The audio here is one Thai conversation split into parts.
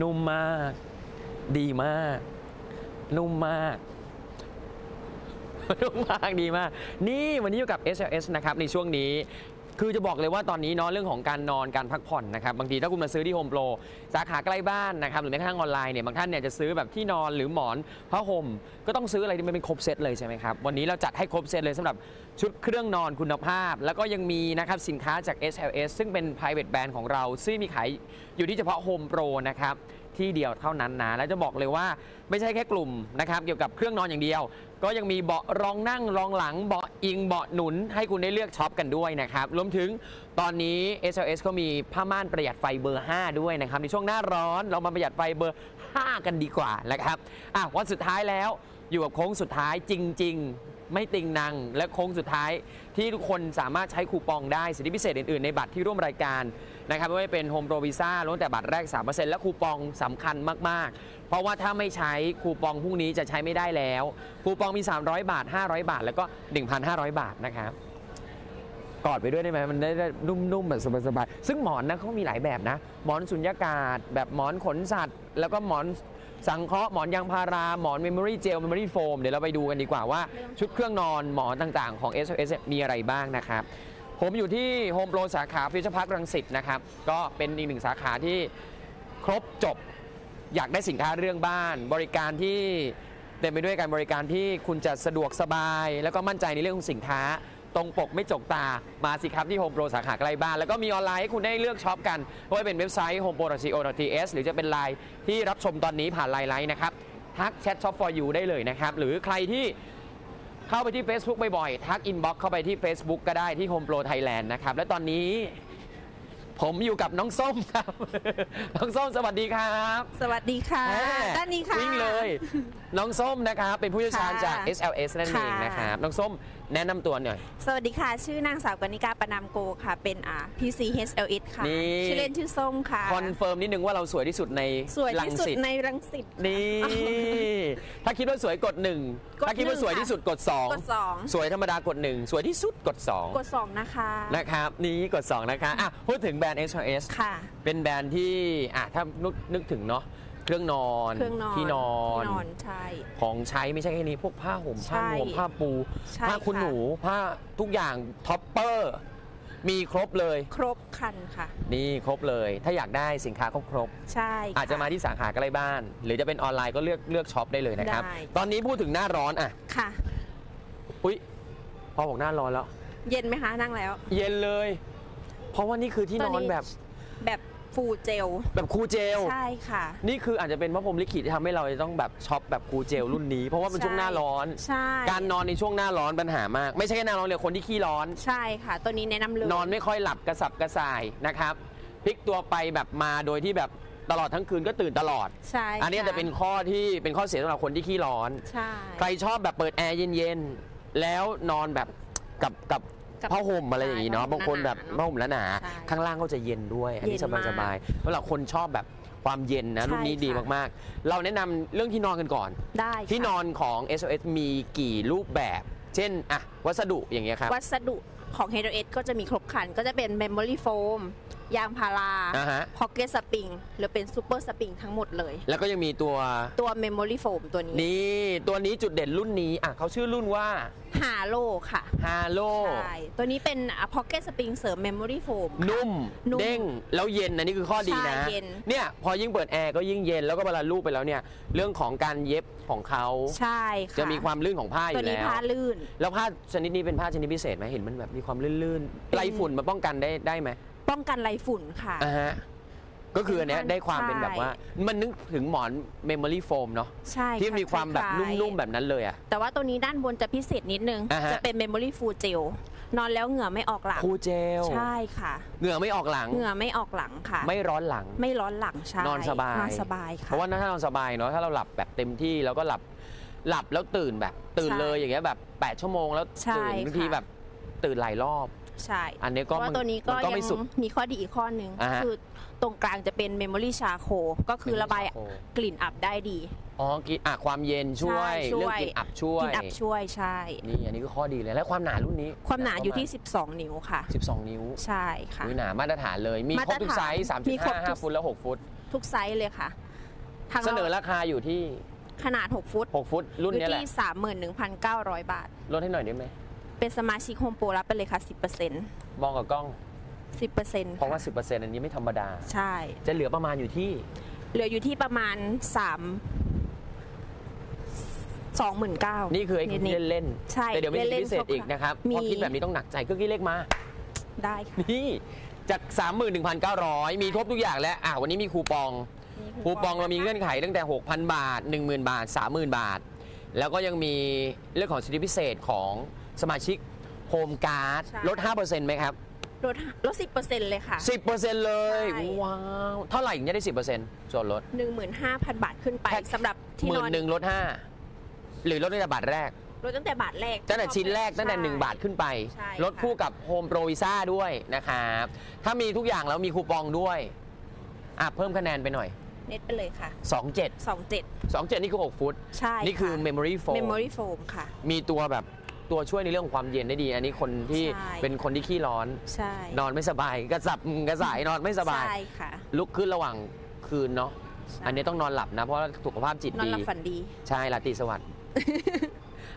นุ่มมาก ดีมาก นุ่มมากนุ่มมากดีมาก นี่วันนี้อยู่กับ SLS นะครับ ในช่วงนี้ คือจะบอกเลยว่าตอนนี้เนาะเรื่องของการนอนการพักผ่อนนะครับบางทีถ้าคุณมาซื้อที่โฮมโปรสาขาใกล้บ้านนะครับหรือแม้กระทั่งออนไลน์เนี่ยบางท่านเนี่ยจะซื้อแบบที่นอนหรือหมอนผ้าห่มก็ต้องซื้ออะไรที่มันเป็นครบเซตเลยใช่ไหมครับวันนี้เราจัดให้ครบเซตเลยสำหรับชุดเครื่องนอนคุณภาพ แล้วก็ยังมีนะครับสินค้าจาก SLS ซึ่งเป็น private brand ของเรา ซึ่งมีขายอยู่ที่เฉพาะ Home Pro นะครับ ที่เดียวเท่านั้นนะแล้วจะบอกเลยว่าไม่ใช่แค่กลุ่มนะครับเกี่ยวกับเครื่องนอนอย่างเดียว ก็ยังมีเบาะรองนั่งรองหลังเบาะอิงเบาะหนุนให้คุณได้เลือกช็อปกันด้วยนะครับรวมถึงตอนนี้ SLS ก็มีผ้าม่านประหยัดไฟเบอร์ 5 ด้วยนะครับในช่วงหน้าร้อนเรามาประหยัดไฟเบอร์ 5 กันดีกว่านะครับอะวันสุดท้ายแล้วอยู่กับโค้งสุดท้ายจริง ๆ ไม่ติงนัง และโค้งสุดท้ายที่ทุกคนสามารถใช้คูปองได้สิทธิพิเศษอื่นๆในบัตรที่ร่วมรายการนะครับไม่ว่าจะเป็นโฮมโปรวีซ่าลดแต่บัตรแรก 3%และคูปองสำคัญมากๆ เพราะว่าถ้าไม่ใช้คูปองพรุ่งนี้จะใช้ไม่ได้แล้ว คูปองมี 300 บาท 500 บาท แล้วก็ 1,500 บาทนะครับกอดไปด้วยได้ไหมมันได้ได้นุ่มๆแบบสบายๆซึ่งหมอนนะเขามีหลายแบบนะ หมอนสุญญากาศ แบบหมอนขนสัตว์ แล้วก็หมอน สังเคราะห์หมอนยางพาราหมอนเมมโมรี่เจลเมมโมรี่โฟมเดี๋ยวเราไปดูกันดีกว่าว่าชุดเครื่องนอนหมอนต่างๆ ของ s s มีอะไรบ้างนะครับผมอยู่ที่โฮมโปรสาขาฟิวเจอร์พาร์ครังสิตนะครับ ก็เป็นอีกหนึ่งสาขาที่ครบจบ อยากได้สินค้าเรื่องบ้าน บริการที่เต็มไปด้วยการบริการที่คุณจะสะดวกสบาย แล้วก็มั่นใจในเรื่องของสินค้า ตรงปกไม่จกตามาสิครับที่โฮมโปรสาขาใกล้บ้าน แล้วก็มีออนไลน์ให้คุณได้เลือกช็อปกันไม่ว่าจะเป็นเว็บไซต์ homepro.co.th หรือจะเป็นไลน์ที่รับชมตอนนี้ผ่านไลน์ไลน์นะครับทักแชทช็อป for you ได้เลยนะครับหรือใครที่เข้าไปที่ Facebook บ่อยๆทักอินบ็อกเข้าไปที่ Facebook ก็ได้ที่ Home Pro Thailand นะครับและตอนนี้ผมอยู่กับน้องส้มครับ น้องส้มสวัสดีครับ สวัสดีค่ะแม่ด้านนี้ค่ะ วิ่งเลย น้องส้มนะครับเป็นผู้เชี่ยวชาญค่ะจาก SLS นั่นเองค่ะนะครับน้องส้มแนะนำตัวหน่อย สวัสดีค่ะ ชื่อนางสาวกนิกาปนามโกค่ะ เป็นอ่า PCHLS ค่ะ นี่ ชื่อเล่นชื่อส้มค่ะ คอนเฟิร์มนิดนึงว่าเราสวยที่สุดในสวยรังที่สุดสิตในรังสิตนี่ ถ้าคิดว่าสวยกดหนึ่งกดถ้าคิดว่าหนึ่งสวยที่สุดกดสองกดสอง สวยธรรมดากดหนึ่งสวยที่สุดกดสองกดสองนะคะ นะครับนี่กดสองนะคะอะพูดถึงแบรนด์ SLS ค่ะ เป็นแบรนด์ที่อะถ้านึกนึกถึงเนาะ เครื่องนอนเครื่องนอนที่นอนที่นอนใช่ ของใช้ไม่ใช่แค่นี้พวกผ้าห่มใช่ผ้านวมผ้าปู ใช่ผ้าคุณค่ะ หนูผ้าทุกอย่างท็อปเปอร์มีครบเลย ครบครันค่ะ นี่ครบเลย ถ้าอยากได้สินค้าครบครบใช่ค่ อาจจะมาที่สาขาใกล้บ้าน หรือจะเป็นออนไลน์ก็เลือกเลือกช็อปได้เลยนะครับ ได้ ตอนนี้พูดถึงหน้าร้อนอะค่ะ อุ๊ยพอบอกหน้าร้อนแล้ว เย็นไหมคะนั่งแล้ว เย็นเลย เพราะว่านี่คือที่นตออนนนี้ แบบ แบบ ฟูเจล แบบคูลเจล ใช่ค่ะ นี่คืออาจจะเป็นพระพรหมลิขิตที่ทำให้เราจะต้องแบบช็อปแบบคูลเจลรุ่นนี้ เพราะว่าเป็นช่วงหน้าร้อน ใช่ การนอนในช่วงหน้าร้อนปัญหามาก ไม่ใช่แค่หน้าร้อนเลยคนที่ขี้ร้อน ใช่ค่ะ ตัวนี้แนะนำเลย นอนไม่ค่อยหลับกระสับกระส่ายนะครับพลิกตัวไปแบบมาโดยที่แบบตลอดทั้งคืนก็ตื่นตลอด ใช่อันนี้ค่จะเป็นข้อที่เป็นข้อเสียสำหรับคนที่ขี้ร้อน ใช่ ใครชอบแบบเปิดแอร์เย็นๆ แล้วนอนแบบกับกับ กับผ้าห่มอะไรอย่างนี้เนาะใช่บางคนแบบผ้าผ้าห่ห่มมหแล้วหนา ใช่ข้างล่างก็จะเย็นด้วย อันนี้เย็นมากสบายๆสำหรับคนชอบแบบความเย็นนะใช่รุ่นนี้ดีค่ะ มากๆ เราแนะนำเรื่องที่นอนกันก่อน ได้ค่ะที่นอนของ SOS มีกี่รูปแบบ เช่นอะวัสดุอย่างเงี้ยครับ วัสดุของ h e r o s ก็จะมีครบครันก็จะเป็น Memory Foam ยางพาราอ่าฮะ Pocket Spring หรือเป็น Super Spring ทั้งหมดเลย แล้วก็ยังมีตัว ตัว Memory Foam ตัวนี้นี่ตัวนี้จุดเด่นรุ่นนี้อะเขาชื่อรุ่นว่าฮาโลค่ะฮาโลใช่ตัวนี้เป็นอะ Pocket Spring เสริม Memory Foam ค่ะนุ่ม นุ่มเด้ง แล้วเย็นอันนี้คือข้อดีนะใช่เย็นเนี่ยพอยิ่งเปิดแอร์ก็ยิ่งเย็นแล้วก็เวลาลูบไปแล้วเนี่ย เรื่องของการเย็บของเขาใช่ค่ะจะมีความลื่นของผ้าอตัวยู่นี้แล้วผ้าลื่น แล้วผ้าชนิดนี้เป็นผ้าชนิดพิเศษไหมเห็นมันแบบมีความลื่นๆไล่ฝุ่นมาป้องกันได้ได้ไหม ป้องกันไรฝุ่นค่ะ อ่าฮะก็คืออันเนี้ยเป็นได้ความเป็นใช่แบบว่า มันนึกถึงหมอนเมมโมรี่โฟมเนาะใช่ที่ะมีความแบบคล้ายๆ นุ่มๆแบบนั้นเลยอะ แต่ว่าตัวนี้ด้านบนจะพิเศษนิดนึง อ่าฮะ จะเป็น Memory Full Gel นอนแล้วเหงื่อไม่ออกหลัง คูลเจลใช่ค่ะ เหงื่อไม่ออกหลัง เหงื่อไม่ออกหลังค่ะ ไม่ร้อนหลัง ไม่ร้อนหลังใช่นอนสบาย นอนสบายค่ะ เพราะว่าถ้าเราสบายเนาะถ้าเราหลับแบบเต็มที่แล้วก็หลับหลับแล้วตื่นแบบ ตื่นใช่เลยอย่างเงี้ยแบบ 8 ชั่วโมงแล้วใช่ตื่นบางทีค่ะ แบบตื่นหลายรอบ ใช่อันนี้เพก็ราะว่ามันตัวนี้ก็มันก็ยัไม่งสุด มีข้อดีอีกข้อหนึ่งอ่าฮะ คือตรงกลางจะเป็นเมมโมรี่ชาโคก็คือระบายโอ้กลิ่นอับได้ดี อ๋อกินอะความเย็นช่วย ใช่ช่วย เรื่องกลินอับช่วกยลิ่นอับช่วยใช่ นี่อันนี้ก็ข้อดีเลยแล้วความหนารุ่นนี้ความหนาอยู่ที่ 12 นิ้วค่ะ 12 นิ้วใช่ค่ะ อุ้ยหนามาตรฐานเลย มีครบทุกไซส์มีครบทุก3.5 5ฟุตและ6ฟุต ทุกไซส์เลยค่ะทางเสนอราคาอยู่ที่ ขนาด 6 ฟุต6 ฟุต รุ่นอยู่เนี้ยแหละที่ 31,900 บาท ลดให้หน่อยได้ไหม เป็นสมาชิกโฮมโปรรับไปเลยค่ะ 10%มองกับกล้อง 10%เพราะว่า 10%อันนี้ไม่ธรรมดา ใช่ จะเหลือประมาณอยู่ที่ เหลืออยู่ที่ประมาณ 3 29,000 นี่คือไอ้นิที่ดเล่นใช่ๆแต่เดี๋ยวมีสิทธิเล่นๆพิเศษอีกนะครับมี พอคิดแบบนี้ต้องหนักใจเครื่องคิดเลขมาๆได้ค่ะ นี่จาก 31,900 มีครบทุกอย่างแล้วอะวันนี้มีคูปอง คูปองเรามีเงื่อนไขตั้งแต่ 6,000 บาท 10,000 บาท 30,000 บาท แล้วก็ยังมีเรื่องของสิทธิพิเศษของ สมาชิกโฮมการ์ดใช่ ลด 5%ไหมครับ ลดลด10%เลยค่ะ 10%เลย ใช่ ว้าว เท่าไหร่ถึงจะได้ 10%ส่วนลด15,000บาทขึ้นไปแพ็ค สำหรับที่หมื่นนอนหนึ่งลด 5 หรือลดตั้งแต่บาทแรก ลดตั้งแต่บาทแรกตั้งแต่ชิ้นแรกตั้งแต่ ใช่ 1 บาทขึ้นไป ใช่ลดค่ะ คู่กับโฮมโปรวิซ่าด้วยนะครับถ้ามีทุกอย่างแล้วมีคูปองด้วยอะเพิ่มคะแนนไปหน่อย เน็ตไปเลยค่ะ27 27 27 นี่คือ 6 ฟุต ใช่นี่คือ Memory Foam Memory Foam ค่ะ มีตัวแบบ ตัวช่วยในเรื่องของความเย็นได้ดี อันนี้คนที่ใช่ เป็นคนที่ขี้ร้อน ใช่นอนไม่สบายกระสับกระส่ายนอนไม่สบาย ใช่ค่ะลุกขึ้นระหว่างคืนเนาะใช่อันนี้ต้องนอนหลับนะ เพราะว่าสุขภาพจิตนอนดี หลับฝันดี ใช่ลาตรีสวัสดิ์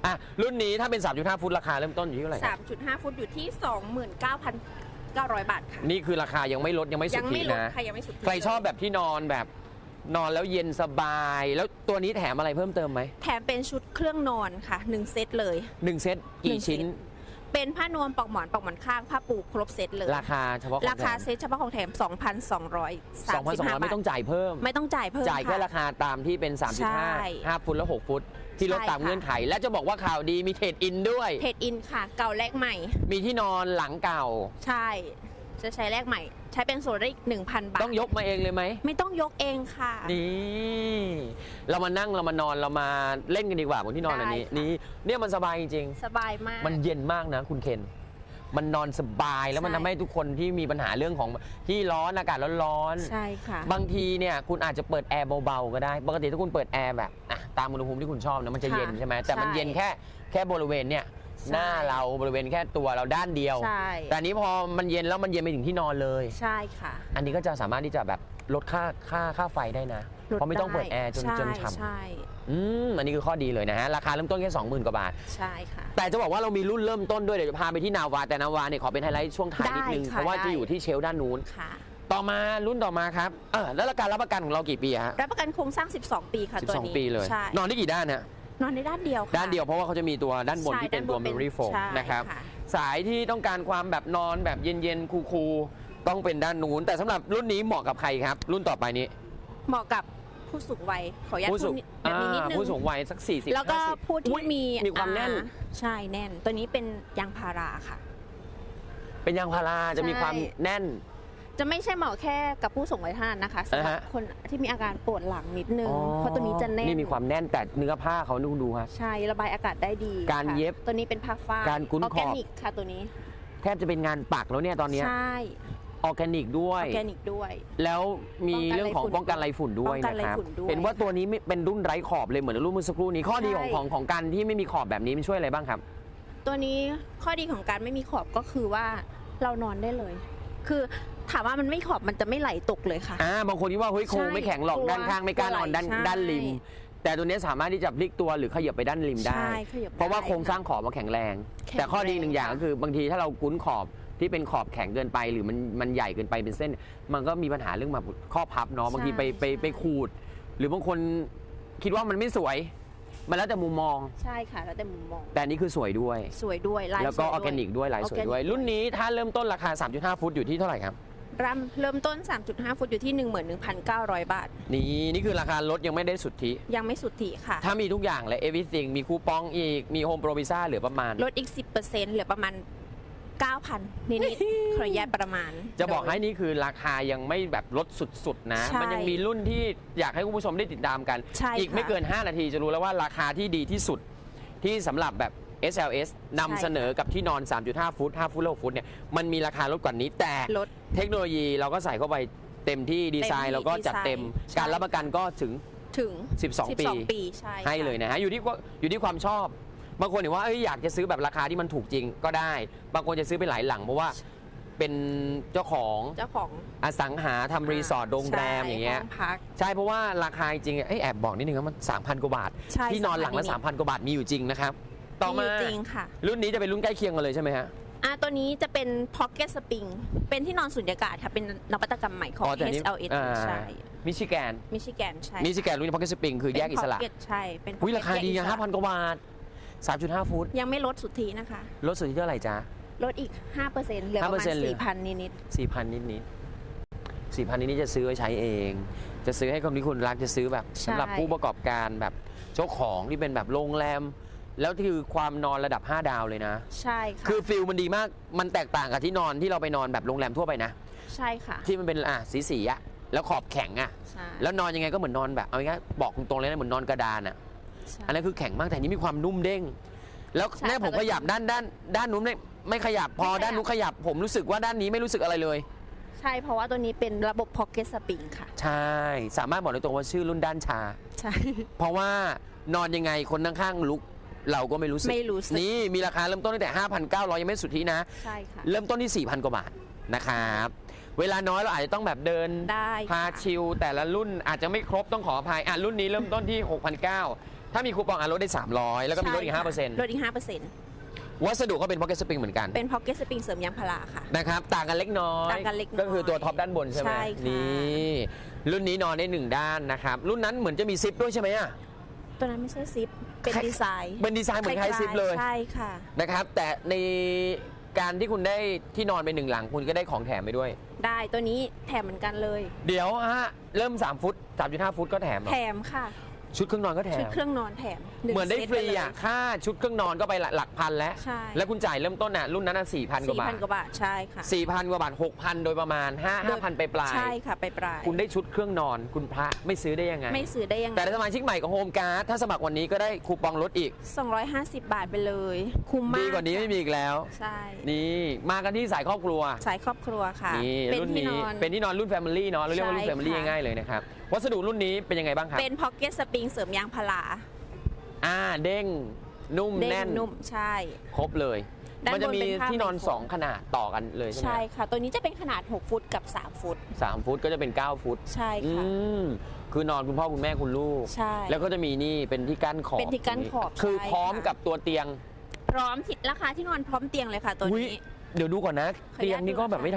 อะรุ่นนี้ถ้าเป็น 3.5 ฟุตราคาเริ่มต้นอยู่ที่เท่าไหร่ครับ3.5 ฟุตอยู่ที่ 29,900 บาทค่ะนี่คือราคายังไม่ลดยังไม่สุยัทไม่ธิลดนะ ค่ะยังไม่สุดที่ใครชอบแบบที่นอนแบบ นอนแล้วเย็นสบาย แล้วตัวนี้แถมอะไรเพิ่มเติมไหมแถมเป็นชุดเครื่องนอนค่ะ1เซตเลย หนึ่งเซตกี่หนึ่งเซต ชิ้น เป็นผ้านวมปลอกหมอนปลอกหมอนข้างผ้าปูครบเซตเลย ราคาเฉพาะของราคาแถมเซตเฉพาะของแถม 2,235 2,200ไม่ต้องจ่ายเพิ่ม ไม่ต้องจ่ายเพิ่มจ่ายแค่ค่ะราคาตามที่เป็น ใช่3.5 5ฟุตและ6ฟุต ที่ลดใช่ตามค่ะ เงื่อนไข และจะบอกว่าข่าวดีมีเทรดอินด้วยเพจอินค่ะ เก่าแลกใหม่ มีที่นอนหลังเก่า ใช่ จะใช้แลกใหม่ ใช้เป็นส่วนได้อีก1,000 บาท ต้องยกมาเองเลยไหม ไม่ต้องยกเองค่ะ นี่ เรามานั่งเรามานอนเรามาเล่นกันดีกว่าบนที่นอนอันนี้ได้ค่ะ นี่เนี่ยมันสบายจริงสบายมาก ๆ มันเย็นมากนะคุณเคน มันนอนสบายแล้วมันใช่ ทำให้ทุกคนที่มีปัญหาเรื่องของที่ร้อนอากาศร้อนใช่ค่ะๆบางทีเนี่ยคุณอาจจะเปิดแอร์เบาๆก็ได้ ปกติถ้าคุณเปิดแอร์แบบอะตามอุณหภูมิที่คุณชอบนะมันจะค่ะเย็นใช่ไหมแต่มันใช่ เย็นแค่แค่บริเวณเนี่ย ใช่หน้าเราบริเวณแค่ตัวเราด้านเดียว ใช่ แต่อันนี้พอมันเย็นแล้วมันเย็นไปถึงที่นอนเลย ใช่ค่ะ อันนี้ก็จะสามารถที่จะแบบลดค่าค่าค่าไฟได้นะ ลดเพราะไม่ต้องเปิดไแอร์จนใช่จนฉ่ใช่ำอืมอันนี้คือข้อดีเลยนะฮะ ราคาเริ่มต้นแค่ 20,000 กว่าบาท ใช่ค่ะ แต่จะบอกว่าเรามีรุ่นเริ่มต้นด้วย เดี๋ยวจะพาไปที่นาวา แต่นาวาเนี่ยขอเป็นไฮไลท์ช่วงท้ายนิดนึง ได้ค่ะเพราะว่าได้ จะอยู่ที่เชลฟ์ด้านนู้น ค่ะ ต่อมารุ่นต่อมาครับเออแล้วการรับประกันของเรากี่ปีฮะรับประกันโครงสร้าง 12 ปีค่ะตัวนี้12 ปีเลย ใช่นอนได้กี่ด้านฮะ นอนในด้านเดียวค่ะ ด้านเดียวเพราะว่าเขาจะมีตัวด้านบนใช่ที่เป็นตัว ด้านบนเป็น memory foam ใช่นะครับ ค่ะ สายที่ต้องการความแบบนอนแบบเย็นๆ คูลๆ ต้องเป็นด้านนู้น แต่สำหรับรุ่นนี้เหมาะกับใครครับ รุ่นต่อไปนี้ เหมาะกับผู้สูงวัยขออนุญาตผู้พูสูดงนิดแบบนี้นิดอ่านึงผู้สูงวัยสัก 40 แล้วก็50ผู้อุ๊ที่ยมีมีความแน่น อ่ใช่แน่น ตัวนี้เป็นยางพาราค่ะ เป็นยางพาราจะมีใช่ความแน่น จะไม่ใช่เหมาะแค่กับผู้สูงวัยเท่านั้นนะคะสำหรับอ่าฮะ คนที่มีอาการปวดหลังนิดนึงอ๋อเพราะตัวนี้จะแน่นนี่มีความแน่นแต่เนื้อผ้าเขาดูดูฮะ ใช่ระบายอากาศได้ดีการค่ะเย็บตัวนี้เป็นผ้าฝ้ายการคุ้นออร์แกขอบ นิกค่ะตัวนี้แทบจะเป็นงานปักแล้วเนี่ยตอนเนี้ยใช่ออร์แกนิกด้วยออร์แกนิกด้วย แล้วมีเรื่องของป้องกันไรฝุ่นด้วยป้องกันนะไรครับ ฝุ่นด้วย เห็นว่าตัวนี้ไม่เป็นรุ่นไร้ขอบเลยเหมือนรุ่นเมื่อสักครู่นี้ข้อดีของใช่ของของการที่ไม่มีขอบแบบนี้มันช่วยอะไรบ้างครับ ตัวนี้ข้อดีของการไม่มีขอบก็คือว่าเรานอนได้เลย คือ ถามว่ามันไม่ขอบมันจะไม่ไหลตกเลยค่ะ อ่าบางคนที่ว่าเฮ้ยโครงใช่ไม่แข็งหรอกกลัวด้านข้างไม่กล้านอนด้านใช่ ด้านริม แต่ตัวนี้สามารถที่จะพลิกตัวหรือขยับไปด้านริมได้ ใช่ขยับเพราะว่าได้ โครงสร้างขอบมันแข็งแรง แข็งแต่ข้อดีหนึ่งแรงอย่างค่ะก็คือบางทีถ้าเรากุ้นขอบที่เป็นขอบแข็งเกินไป หรือมันมันใหญ่เกินไปเป็นเส้น มันก็มีปัญหาเรื่องแบบข้อพับเนาะบางทีไปไปไปขูด หรือบางคนคิดว่ามันไม่สวย มันแล้วแต่มุมมอง ใช่ค่ะ แล้วแต่มุมมอง แต่อันนี้คือสวยด้วย สวยด้วยลายแล้วก็สอยอร์แกนิกด้วยลายสวยด้วย ออร์แกนิก รุ่นนี้ถ้าเริ่มต้นราคา 3.5 ฟุตอยู่ที่เท่าไหร่ครับ รำเริ่มต้น 3.5 ฟุตอยู่ที่ 11,900 บาท นี่นี่คือราคารถยังไม่ได้สุทธิ ยังไม่สุทธิค่ะ ถ้ามีทุกอย่างเลย everything มีคูปองอีก มีโฮมโปรวิซ่าเหลือประมาณ ลดอีก 10%เหลือประมาณ 9,000 นิดๆ ขออนุญาตประมาณ จะบอกโดยให้นี่คือราคายังไม่แบบลดสุดๆ นะ ใช่มันยังมีรุ่นที่อยากให้คุณผู้ชมได้ติดตามกัน ใช่อีกไม่ค่ะเกิน 5 นาทีจะรู้แล้วว่าราคาที่ดีที่สุดที่สำหรับแบบ SLS นำใช่ค่ะเสนอกับที่นอน 3.5 ฟุต 5 ฟุตและ6ฟุตเนี่ย มันมีราคาลดกว่านี้ แต่ลด เทคโนโลยีเราก็ใส่เข้าไปเต็มที่ดีไซน์เต็มที่เราก็จัดเต็มดีไซน์การใช่รับประกันก็ถึง ถึง 12 ปีปีใช่ให้ค่ะเลยนะฮะ อยู่ที่ว่าอยู่ที่ความชอบ บางคนเห็นว่าเอ้ยอยากจะซื้อแบบราคาที่มันถูกจริงก็ได้ บางคนจะซื้อไปหลายหลังเพราะว่าเป็นเจ้าของเจ้าของอสังหาทำรีสอร์ทโรงแรมใช่อย่างเงี้ยห้พัก ใช่เพราะว่าราคาจริงๆเอ้ยแอบบอกนิดนึงว่ามัน 3,000 กว่าบาท ใช่ที่นอนหลังละด3,000 กว่าบาทมีอยู่จริงนะครับ ต่อมาจริงค่ะ รุ่นนี้จะเป็นรุ่นใกล้เคียงกันเลยใช่ไหมฮะอะตัวนี้จะเป็น Pocket Spring เป็นที่นอนสุญญากาศค่ะ เป็นนวัตกรรมใหม่ของอ๋อแต่นี่ HLS อ่าใช่มิชิแกนมิชิแกนใช่มิชิแกนรุ่นพ็อกเก็ตสปริงคือแยกอิสระเป็น Pocket ใช่เป็นอุ้ย Pocket ราคาดีแยกนะอิสระ5,000กว่าบาท3.5ฟุต ยังไม่ลดสุทธินะคะ ลดสุดที่เท่าไหร่จ๊ะ ลดอีก5%เหลือประมาณ5%เหลือ4,000นิด4,000นิดนิดๆ4,000นิดนิดๆจะซื้อไว้ใช้เอง จะซื้อให้คนที่คุณรักจะซื้อแบบใช่สำหรับผู้ประกอบการแบบเจ้าของที่เป็นแบบโรงแรม แล้วคือความนอนระดับ 5 ดาวเลยนะๆใช่ค่ะ คือฟิลมันดีมาก มันแตกต่างกับที่นอนที่เราไปนอนแบบโรงแรมทั่วไปนะ ใช่ค่ะ ที่มันเป็นอะสีสีๆอะแล้วขอบแข็งอะใช่แล้วนอนยังไงก็เหมือนนอนแบบเอาง่ายๆบอกตรงๆเลยนะเหมือนนอนกระดานอะใช่ อันนั้นคือแข็งมากแต่อันนี้มีความนุ่มเด้ง แล้วใช่แน่ผมแต่ก็ขยับด้านด้านด้านนู้นไม่ไม่ขยับพอไม่ขยับ ด้านนู้นขยับ ผมรู้สึกว่าด้านนี้ไม่รู้สึกอะไรเลย ใช่เพราะว่าตัวนี้เป็นระบบ Pocket Spring ค่ะ ใช่ สามารถบอกได้ตรงว่าชื่อรุ่นด้านชา ใช่ เพราะว่านอนยังไงคนข้างๆลุก เราก็ไม่รู้สึก ไม่รู้สึก นี่มีราคาเริ่มต้นตั้งแต่ 5,900 ยังไม่สุดที่นะ ใช่ค่ะ เริ่มต้นที่ 4,000 กว่าบาทนะครับ เวลาน้อยเราอาจจะต้องแบบเดิน ได้พาค่ะ ชิลแต่ละรุ่นอาจจะไม่ครบต้องขออภัยอะรุ่นนี้เริ่มต้นที่ 6,900 ถ้ามีคูปองอะลดได้ 300 แล้วก็มีลดอีก ใช่ค่ะ5%ลดอีก5%วัสดุก็เป็น pocket spring เหมือนกัน เป็น Pocket Spring เสริมยางพาราค่ะ นะครับต่างกันเล็กน้อยต่างกันเล็กน้อยก็คือตัวท็อปด้านบนใช่ไหมใช่ค่ะ นี่รุ่นนี้นอนได้หนึ่งด้านนะครับ รุ่นนั้นเหมือนจะมีซิปด้วยใช่ไหมอะ ตัวนั้นไม่ใช่ซิป เป็นคล้ายดีไซน์เป็นดีไซน์เหมือนไฮซิปเลย ใช่ค่ะ นะครับ แต่ในการที่คุณได้ที่นอนไปหนึ่งหลัง คุณก็ได้ของแถมไปด้วย ได้ตัวนี้แถมเหมือนกันเลย เดี๋ยวฮะ เริ่ม 3 ฟุต 3.5 ฟุตก็แถมเหรอแถมค่ะ ชุดเครื่องนอนก็แถชุดม เครื่องนอนแถมงเหมือนได้ซตฟรีปเลยอะ ค่าชุดเครื่องนอนก็ไปหลักหลักพันแล้ว ใช่ แล้วคุณจ่ายเริ่มต้นอะรุ่นนั้นอะ4,000กว่าสี่บาพัทนกว่าบาทใช่ค่ะ4,000กว่าบาท6,000โดยประมาณ5โดย5,000ไปปลาย ใช่ค่ะไปปลายคุณได้ชุดเครื่องนอนคุณพระไม่ซื้อได้ยังไง ไม่ซื้อได้ยังไงแต่ถ้าสมาชิกใหม่ของโฮมการ์ดถ้าสมัครวันนี้ก็ได้คูปองลดอีก 250 บาทไปเลย คุ้มมากดีกว่านี้ไม่มีอีกแล้ว ใช่นี่มากันที่สายครอบครัว สายครอบครัวค่ะนี่เป็นรุ่นที่นนี้อน เป็นที่นอนรุ่น Family เนาะเราเรียกว่ารุ่นใช่ Family ค่ะ ง่ายๆเลยนะครับวัสดุรุ่นนี้เป็นยังไงบ้างครับ เป็นพ็อกเก็ตสปริงเสริมยางพาราอ่าเด้งนุ่มเด้งแน่นนุ่มใช่ ครบเลย ด้านมันจะมีบนเป็นผ้าที่นอนไหมพรม2ขนาดต่อกันเลยใช่ไหมใช่ค่ะ ตัวนี้จะเป็นขนาด 6 ฟุตกับ 3 ฟุต สามฟุตก็จะเป็น 9 ฟุต ใช่อืค่ะ มคือนอนคุณพ่อคุณแม่คุณลูก ใช่ แล้วก็จะมีนี่เป็นที่กั้นขอบเป็นที่กั้นขอบคือใช่พร้อมค่ะ กับตัวเตียงพร้อมที่ราคาที่นอนพร้อมเตียงเลยค่ะตัวอุ๊ยนี้ เดี๋ยวดูก่อนนะ ขออนุญาตเตียงนี้ก็ดูแบบนะคะไม่ธรรม